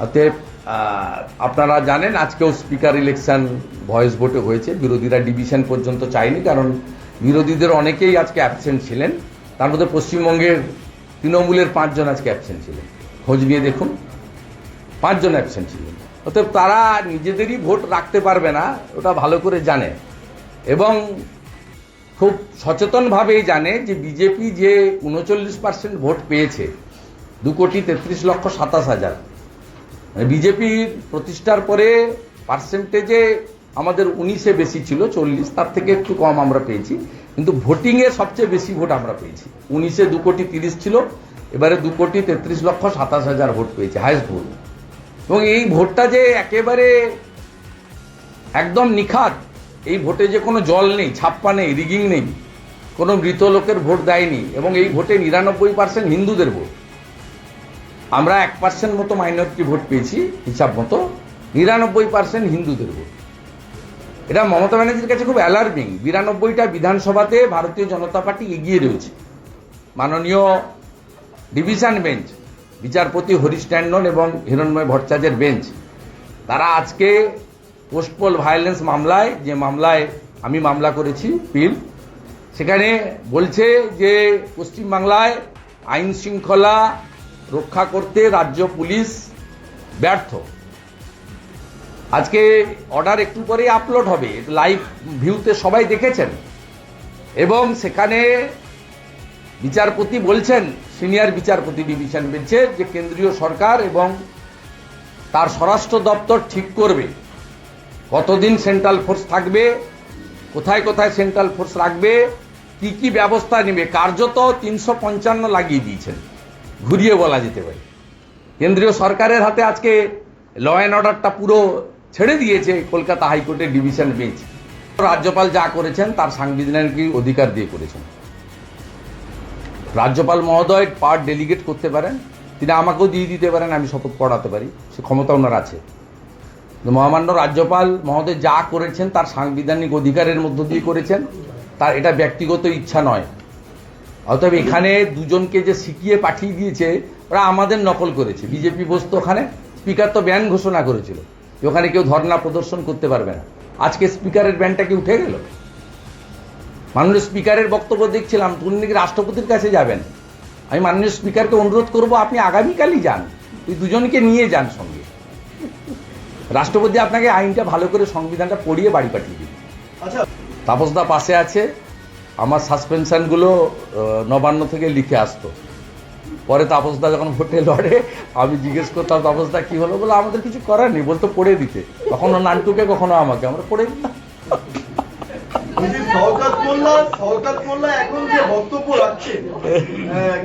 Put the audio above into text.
অতএব আপনারা জানেন আজকেও স্পিকার ইলেকশন ভয়েস ভোটে হয়েছে। বিরোধীরা ডিভিশন পর্যন্ত চায়নি, কারণ বিরোধীদের অনেকেই আজকে অ্যাবসেন্ট ছিলেন। তার মধ্যে পশ্চিমবঙ্গের তৃণমূলের পাঁচজন আজকে অ্যাবসেন্ট ছিলেন। খোঁজ নিয়ে দেখুন, পাঁচজন অ্যাবসেন্ট ছিলেন। অতএব, তারা নিজেদেরই ভোট রাখতে পারবে না, ওটা ভালো করে জানে। এবং খুব সচেতনভাবেই জানে যে বিজেপি যে উনচল্লিশ পার্সেন্ট ভোট পেয়েছে, দু কোটি তেত্রিশ লক্ষ সাতাশ হাজার। বিজেপির প্রতিষ্ঠার পরে পার্সেন্টেজে আমাদের উনিশে বেশি ছিল, চল্লিশ। তার থেকে একটু কম আমরা পেয়েছি। কিন্তু ভোটিংয়ে সবচেয়ে বেশি ভোট আমরা পেয়েছি। উনিশে দু কোটি তিরিশ ছিল, এবারে দু কোটি তেত্রিশ লক্ষ সাতাশ হাজার ভোট পেয়েছে হায়েস্ট ভোট এবং এই ভোটটা যে একেবারে একদম নিখাত, এই ভোটে যে কোনো জল নেই, ছাপ্পা নেই রিগিং নেই, কোনো মৃত লোকের ভোট দেয়নি, এবং এই ভোটে নিরানব্বই পার্সেন্ট হিন্দুদের ভোট আমরা এক পার্সেন্ট মতো মাইনরিটি ভোট পেয়েছি, হিসাব মতো। নিরানব্বই পার্সেন্ট হিন্দুদের ভোট এটা মমতা ব্যানার্জির কাছে খুব অ্যালার্মিং বিরানব্বইটা বিধানসভাতে ভারতীয় জনতা পার্টি এগিয়ে রয়েছে। মাননীয় ডিভিশন বেঞ্চ বিচারপতি হরিশ ট্যান্ডন এবং হিরণময় ভট্টাচার্যের বেঞ্চ তারা আজকে পোস্টপোল ভায়োলেন্স মামলায়, যে মামলায় আমি মামলা করেছি, পিল, সেখানে বলছে যে পশ্চিমবাংলায় আইন শৃঙ্খলা রক্ষা করতে রাজ্য পুলিশ ব্যর্থ। আজকে অর্ডার একটু পরেই আপলোড হবে লাইভ ভিউতে সবাই দেখেছেন। এবং সেখানে বিচারপতি বলছেন সিনিয়র বিচারপতি ডিভিশন বেঞ্চে যে কেন্দ্রীয় সরকার এবং তার স্বরাষ্ট্র দপ্তর ঠিক করবে। কতদিন সেন্ট্রাল ফোর্স থাকবে, কোথায় কোথায় সেন্ট্রাল ফোর্স রাখবে, কি কি ব্যবস্থা নেবে, কার্যত তিনশো পঞ্চান্ন লাগিয়ে দিয়েছেন। ঘুরিয়ে বলা যেতে পারে। কেন্দ্রীয় সরকারের হাতে আজকে ল অ্যান্ড অর্ডারটা পুরো ছেড়ে দিয়েছে কলকাতা হাইকোর্টের ডিভিশন বেঞ্চ। রাজ্যপাল যা করেছেন, তার সাংবিধানিক অধিকার দিয়ে করেছেন। রাজ্যপাল মহোদয় পার্ট ডেলিগেট করতে পারেন, তিনি আমাকেও দিয়ে দিতে পারেন, আমি শপথ পড়াতে পারি, সে ক্ষমতা ওনার আছে। মহামান্য রাজ্যপাল মহোদয় যা করেছেন, তার সাংবিধানিক অধিকারের মধ্য দিয়ে করেছেন, তার এটা ব্যক্তিগত ইচ্ছা নয়। অতএব এখানে দুজনকে যে শিখিয়ে পাঠিয়ে দিয়েছে ওরা আমাদের নকল করেছে। বিজেপি বসতো ওখানে স্পিকার তো ব্যান ঘোষণা করেছিল যে ওখানে কেউ ধর্ণা প্রদর্শন করতে পারবে না। আজকে স্পিকারের ব্যানটা কি উঠে গেল? মাননীয় স্পিকারের বক্তব্য দেখছিলাম উনি নাকি রাষ্ট্রপতির কাছে যাবেন? আমি মাননীয় স্পিকারকে অনুরোধ করব আপনি আগামীকালই যান। ওই দুজনকে নিয়ে যান সঙ্গে। রাষ্ট্রপতি আপনাকে আইনটা ভালো করে সংবিধানটা পড়িয়ে বাড়ি পাঠিয়ে দিন আচ্ছা। তাপসদা পাশে আছে আমার সাসপেনশানগুলো নবান্ন থেকে লিখে আসতো। পরে তাপসদা যখন ভোটে লড়ে আমি জিজ্ঞেস করতাম তাপসদা কী হলো? বলে আমাদের কিছু করার নেই। বলতো পড়ে দিতে। কখনো নানটুকে কখনো আমাকে। আমরা পড়ে দিতাম। সরকার মোল্লা এখন যে বক্তব্য রাখছে আহ,